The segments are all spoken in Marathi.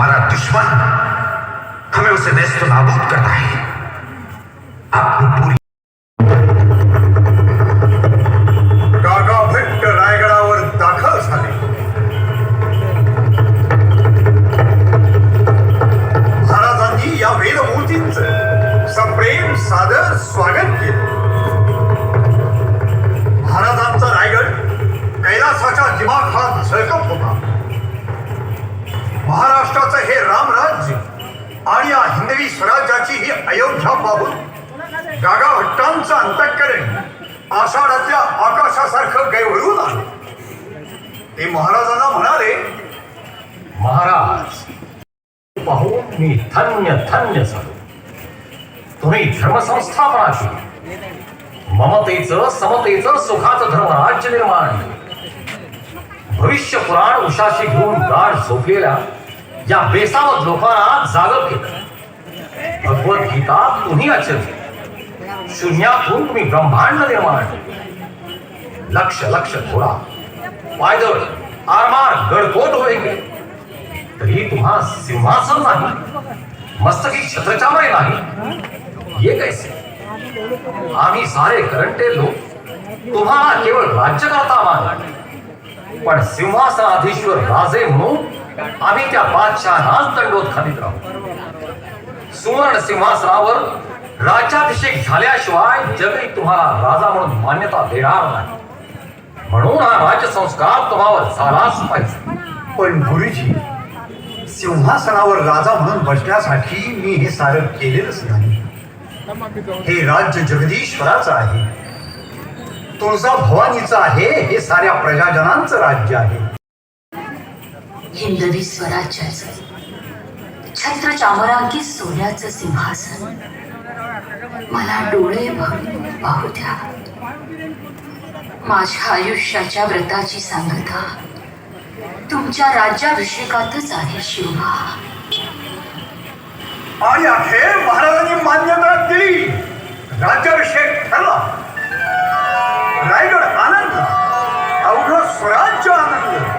हमारा दुश्मन हमें उसे नेस्त नाबूद करना है। अपनी पूरी काका रायगडावर दाखल झाले। महाराजांनी या वेदमूर्तींचं सप्रेम सादर स्वागत केलं. महाराजांचा रायगड कैलासाच्या दिमाखात झळकत होता. महाराष्ट्राचं हे रामराज्य आणि या हिंदवी स्वराज्याची ही अयोध्या पाहून गागाभट्टांचं अंतःकरण आषाढातल्या आकाशासारखं गैवळून आलं. ते महाराजांना म्हणाले महाराज पाहून मी धन्य धन्य झालो. तुम्ही धर्मसंस्थापना केली. ममतेचं समतेचं सुखाचं धर्मराज्य निर्माण भविष्य पुराण उशाशी घेऊन गाढ झोपलेल्या या बेसावत लोकांना जाग केलं भगवद्गीता तुम्ही आचरली शून्यातून तुम्ही ब्रह्मांड निर्माण केले. लक्ष घोडा। पायदळ, आरमार, गडकोट गेले तरी तुम्हा सिंहासन नाही, मस्तकी छत्रचामरे नाही। ये कैसे? आम्ही सारे करंटे लोक। तुम्हाला केवळ राज्य करता मान पण सिंहासनाधीश्वर राजे म्हणून आम्ही त्या बादशहानाच दंडोत खालीत राहू. सुवर्ण सिंहासनावर राज्याभिषेक झाल्याशिवाय जगही तुम्हाला राजा म्हणून मान्यता देणार नाही. म्हणून हा राजसंस्कार तुम्हावर झालाच पाहिजे. पण गुरुजी सिंहासनावर राजा म्हणून बसण्यासाठी मी हे सारं केलेलंच नाही. हे राज्य जगदीश्वराचं आहे. तुळजा भवानीचं आहे हे साऱ्या प्रजाजनांचं राज्य आहे. हिंदवी स्वराज्याचे छत्र चामरांकी सोन्याचं सिंहासन. मला डोळे भरून पाहू द्या. माझ्या आयुष्याच्या व्रताची सांगता. तुमच्या राज्याभिषेकातच आहे शिवबा आणि अखेर महाराजांनी मान्यता दिली. राज्याभिषेक ठरला. रायगड आनंद अवघ स्वराज्य आनंद.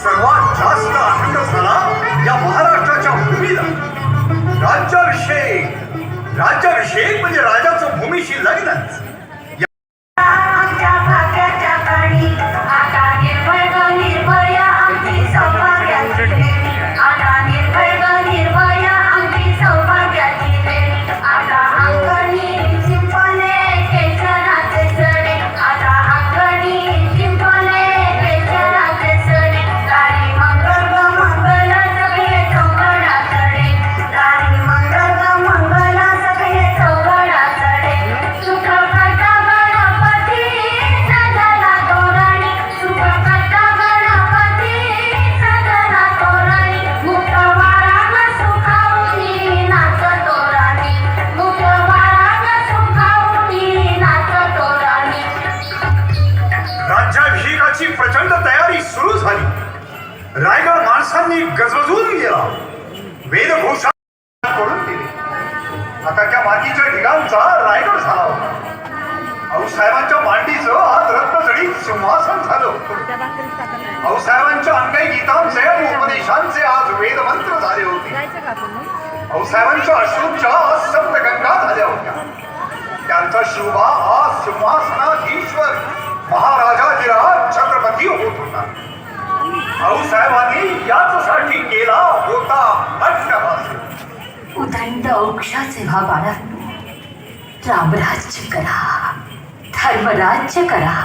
सर्वात जास्त आनंद झाला या महाराष्ट्राच्या भूमीला. राज्याभिषेक. राज्याभिषेक म्हणजे राजाचं भूमीशी लग्नच. गजबजून गेला. वेदघोषा करून दिली. आता त्या मातीच्या ढिगांचा रायगड झाला होता. आऊसाहेबांच्या मांडीचं आज रत्नजडीत सिंहासन झालं आऊसाहेबांच्या अंगाई गीतांचे आणि उपदेशांचे आज वेदमंत्र झाले होते. आऊसाहेबांच्या अश्रूंच्या आज सप्तगंगा झाल्या होत्या. त्यांचा शिवबा आज सिंहासनाधीश्वर महाराजाधिराज छत्रपती होत होता. भाऊसाहेबांनी याचसाठी केला होता. अट्टहास उदंड औक्षाचे व्हा बाळांनो रामराज्य करा. धर्मराज्य करा.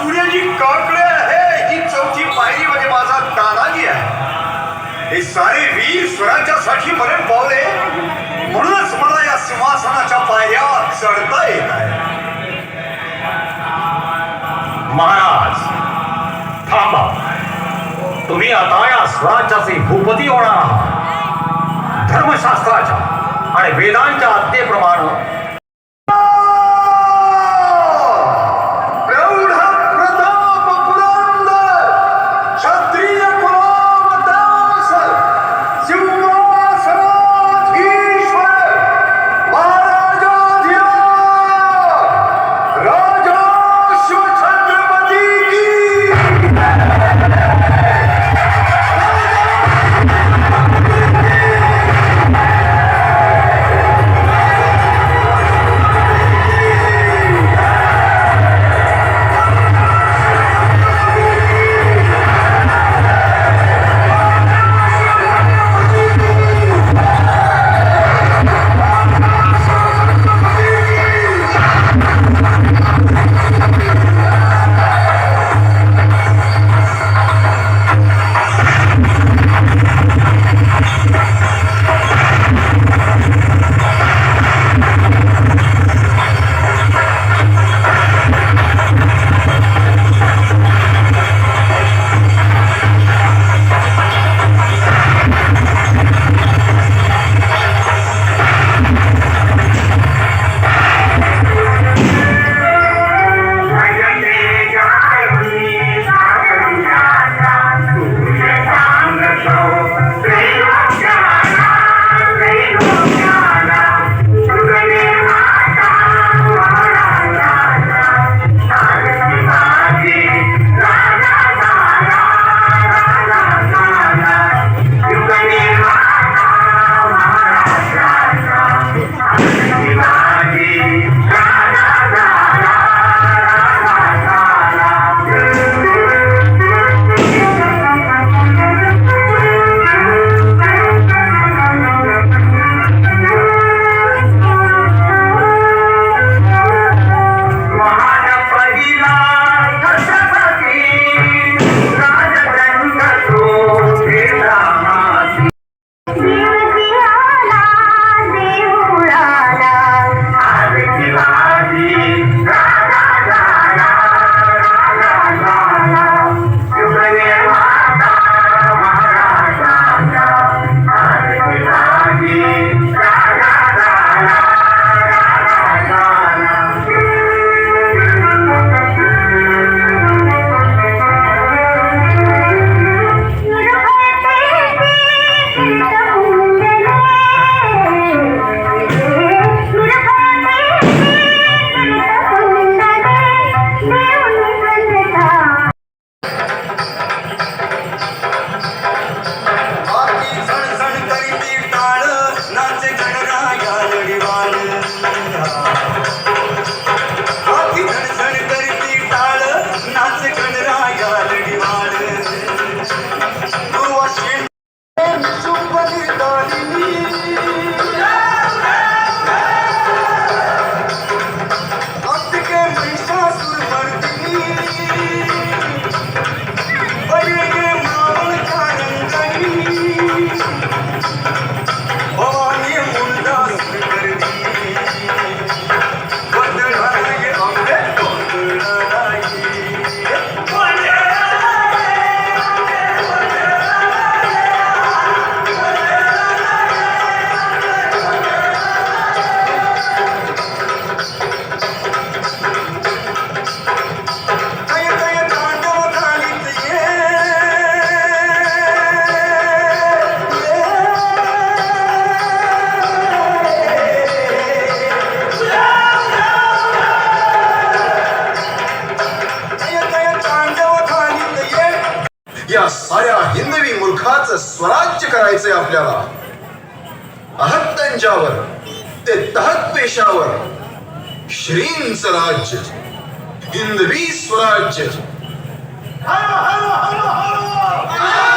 सूर्यजी काकडे आहे. ही चौथी पायरी म्हणजे माझा तानाजी आहे. हे सारे वीर स्वराज्यासाठी मरण पावले. म्हणूनच मला या सिंहासनाच्या पायऱ्या चढता येत आहे. महाराज थांबा. तुम्ही आता या स्वराज्याचे भूपती होणार आहात. धर्मशास्त्राच्या आणि वेदांच्या आज्ञेप्रमाणे आपल्याला अहत त्यांच्यावर ते तहत पेशावर श्रींच राज्य हिंदवी स्वराज्य. हर हर हर हर